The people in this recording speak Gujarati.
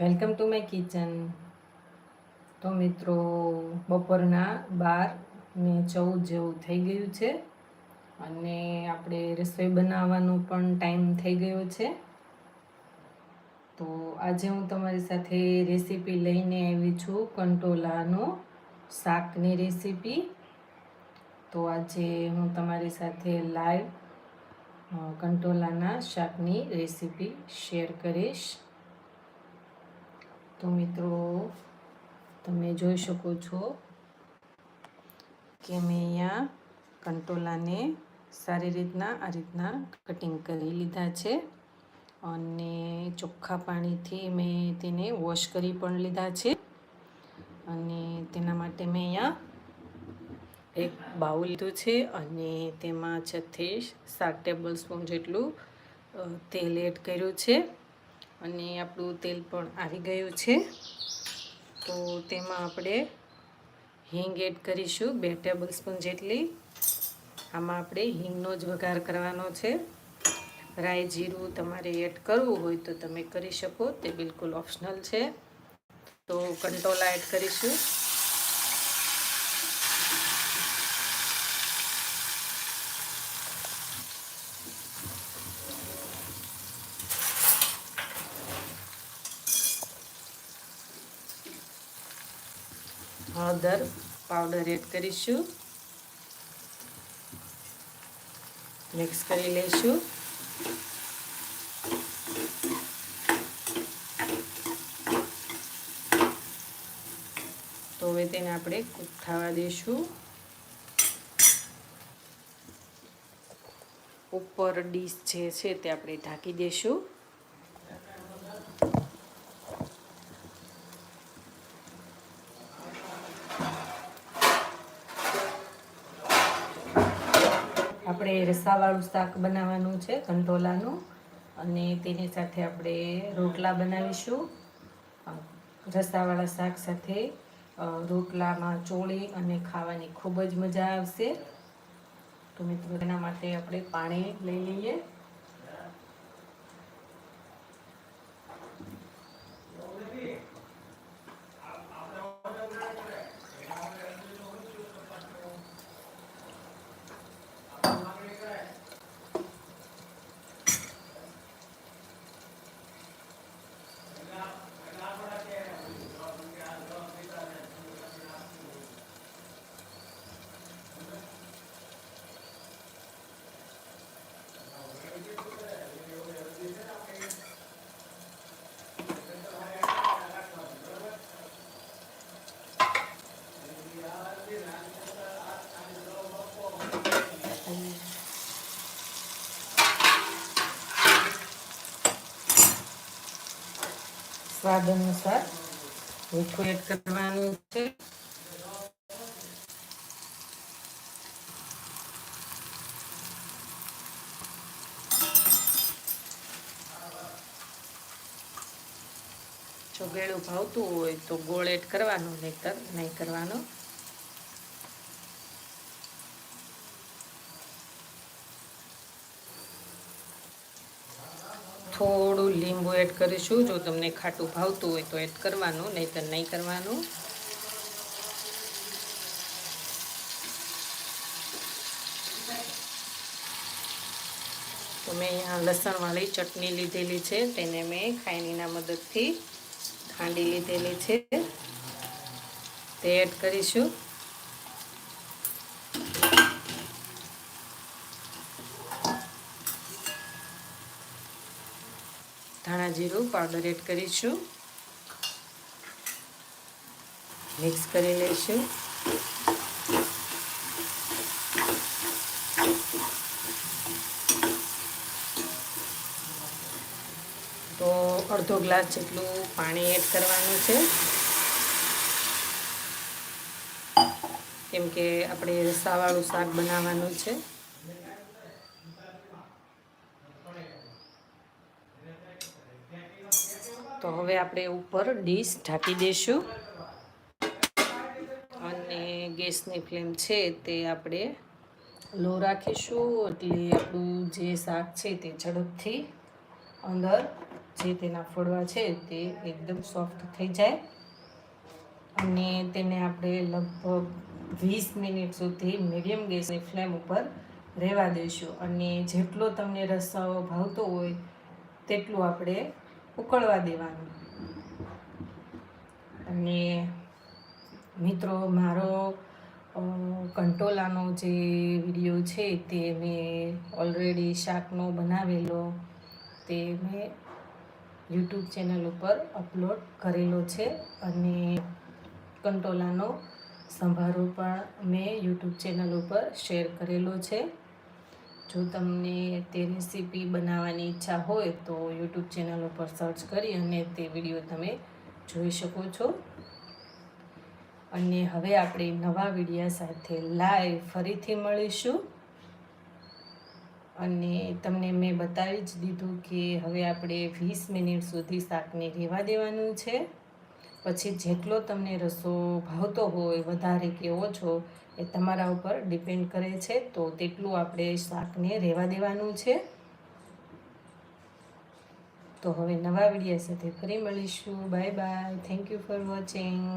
Welcome to my kitchen. તો મિત્રો, બપોરના બાર ને ચૌદ જેવું થઈ ગયું છે અને આપણે રસોઈ બનાવવાનો પણ ટાઈમ થઈ ગયો છે. તો આજે હું તમારી સાથે રેસીપી લઈને આવી છું, કંટોલાનો શાકની રેસીપી. તો આજે હું તમારી સાથે લાઈવ કંટોલાના શાકની રેસીપી શેર કરીશ. તો મિત્રો, તમે જોઈ શકો છો કે મેં અહીંયા કંટોલાને સારી રીતના, આ રીતના કટિંગ કરી લીધા છે. અને ચોખ્ખા પાણીથી મેં તેને વોશ કરી પણ લીધા છે. અને તેના માટે મેં અહીંયા એક બાઉલ લીધું છે અને તેમાં છથી સાત ટેબલ સ્પૂન જેટલું તેલ એડ કર્યું છે. અને આપણું તેલ પણ આવી ગયું છે. તો તેમાં આપણે હિંગ એડ કરીશું, બે ટેબલ સ્પૂન જેટલી. આમાં આપણે હિંગનો જ વઘાર કરવાનો છે. રાઈ જીરું તમારે એડ કરવું હોય તો તમે કરી શકો, તે બિલકુલ ઓપ્શનલ છે. તો કંટોલા એડ કરીશું. હળદર પાવડર એડ કરીશું. મિક્સ કરી લઈશું. તો હવે તેને આપણે કૂક થવા દઈશું ઉપર ડીશ જે છે તે આપણે ઢાંકી દઈશું આપણે રસાવાળું શાક બનાવવાનું છે, કંટોલાનું. અને તેની સાથે આપણે રોટલા બનાવીશું. રસાવાળા શાક સાથે રોટલામાં ચોળી અને ખાવાની ખૂબ જ મજા આવશે. તો મિત્રો તેના માટે આપણે પાણી લઈ લઈએ. સ્વાદ અનુસાર મીઠું એડ કરવાનું છે. જો ગેળું ભાવતું હોય તો ગોળ એડ કરવાનું, નહીતર નહીં કરવાનો. થોડું લીંબુ એડ કરીશું. જો તમને ખાટું ભાવતું હોય તો એડ કરવાનું, નહીતર નહીં કરવાનું. તો મેં અહીંયા લસણવાળી ચટણી લીધેલી છે. તેને મેં ખાયણીના મદદથી ખાંડી લીધેલી છે. તે એડ કરીશું. ધાણા જીરું પાવડર એડ કરીશું. મિક્સ કરી લઈશું. તો અડધો ગ્લાસ જેટલું પાણી એડ કરવાનું છે. કેમ કે આપણે રસાવાળું શાક બનાવવાનું છે. તો હવે આપણે ઉપર ડીશ ઢાંકી દઈશું અને ગેસની ફ્લેમ છે તે આપણે લો રાખીશું. એટલે આપણું જે શાક છે તે ઝડપથી અંદર જે તેના ફળવા છે તે એકદમ સોફ્ટ થઈ જાય. અને તેને આપણે લગભગ વીસ મિનિટ સુધી મીડિયમ ગેસની ફ્લેમ ઉપર રહેવા દઈશું અને જેટલો તમને રસાઓ ભાવતો હોય, તેટલું આપણે ઉકળવા દેવાનું. અને મિત્રો, મારો કંટોલાનો જે વીડિયો છે તે મેં ઓલરેડી શાકનો બનાવેલો, તે મેં યુટ્યુબ ચેનલ ઉપર અપલોડ કરેલો છે. અને કંટોલાનો સંભારો પણ મેં યુટ્યુબ ચેનલ ઉપર શેર કરેલો છે. જો તમને તે રેસીપી બનાવવાની ઈચ્છા હોય તો યુટ્યુબ ચેનલ ઉપર સર્ચ કરી અને તે વીડિયો તમે જોઈ શકો છો. અને હવે આપણે નવા વિડીયા સાથે લાઈવ ફરીથી મળીશું. અને તમને મેં બતાવી જ દીધું કે હવે આપણે વીસ મિનિટ સુધી શાકને રહેવા દેવાનું છે. પછી જેટલો તમને રસો ભાવતો હોય, વધારે કે ઓછો, એ તમારા ઉપર ડિપેન્ડ કરે છે. તો તેટલું આપણે શાકને રહેવા દેવાનું છે. તો હવે નવા વીડિયો સાથે ફરી મળીશું. Bye bye. Thank you for watching